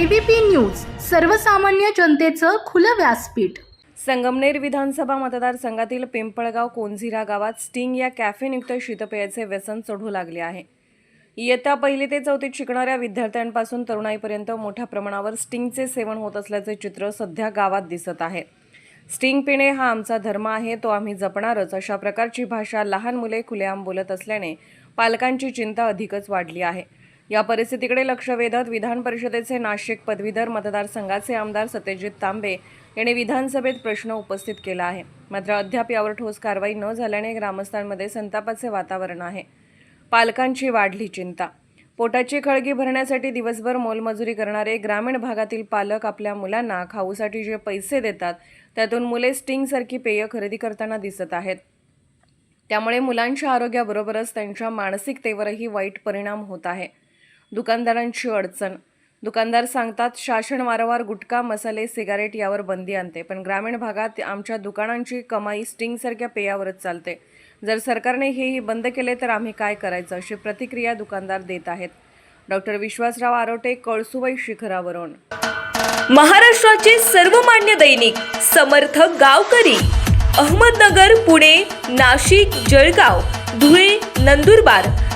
ABP news सर्वसामान्य जनतेचं खुलं व्यासपीठ. संगमनेर विधानसभा मतदारसंघातील पिंपळगाव कोंझिरा गावात स्टिंग या कॅफेनयुक्त शीतपेयाचे व्यसन चढू लागले आहे. इयत्ता पहिली ते चौथीत शिकणाऱ्या विद्यार्थ्यांपासून तरुणाईपर्यंत मोठ्या प्रमाणावर स्टिंगचे सेवन होत असल्याचे चित्र सध्या गावात दिसत आहे. स्टिंग पिणे हा आमचा धर्म आहे तो आम्ही जपणारच. अशा प्रकारची भाषा लहान मुले खुलेआम बोलत असल्याने पालकांची चिंता अधिकच वाढली आहे. या परिस्थितीकडे लक्ष वेधत विधान परिषदेचे नाशिक पदवीधर मतदारसंघाचे आमदार सत्यजित तांबे यांनी विधानसभेत प्रश्न उपस्थित केला आहे. मात्र अद्याप यावर ठोस कारवाई न झाल्याने ग्रामस्थांमध्ये संतापाचे वातावरण आहे. पालकांची वाढली चिंता. पोटाची खळगी भरण्यासाठी दिवसभर मोलमजुरी करणारे ग्रामीण भागातील पालक आपल्या मुलांना खाऊसाठी जे पैसे देतात त्यातून मुले स्टिंगसारखी पेय खरेदी करताना दिसत आहेत. त्यामुळे मुलांच्या आरोग्याबरोबरच त्यांच्या मानसिकतेवरही वाईट परिणाम होत आहे. दुकानदारांची अडचण. दुकानदार सांगतात शासन वारंवार गुटखा मसाले सिगारेट यावर बंदी आणते. पण ग्रामीण भागात आमच्या दुकानांची कमाई स्टिंगसारख्या पेयावरच चालते. जर सरकारने हेही बंद केले तर आम्ही काय करायचं? अशी प्रतिक्रिया दुकानदार देत आहेत. डॉक्टर विश्वासराव आरोटे कळसुबाई शिखरावरून. महाराष्ट्राचे सर्वमान्य दैनिक समर्थ गावकरी अहमदनगर पुणे नाशिक जळगाव धुळे नंदुरबार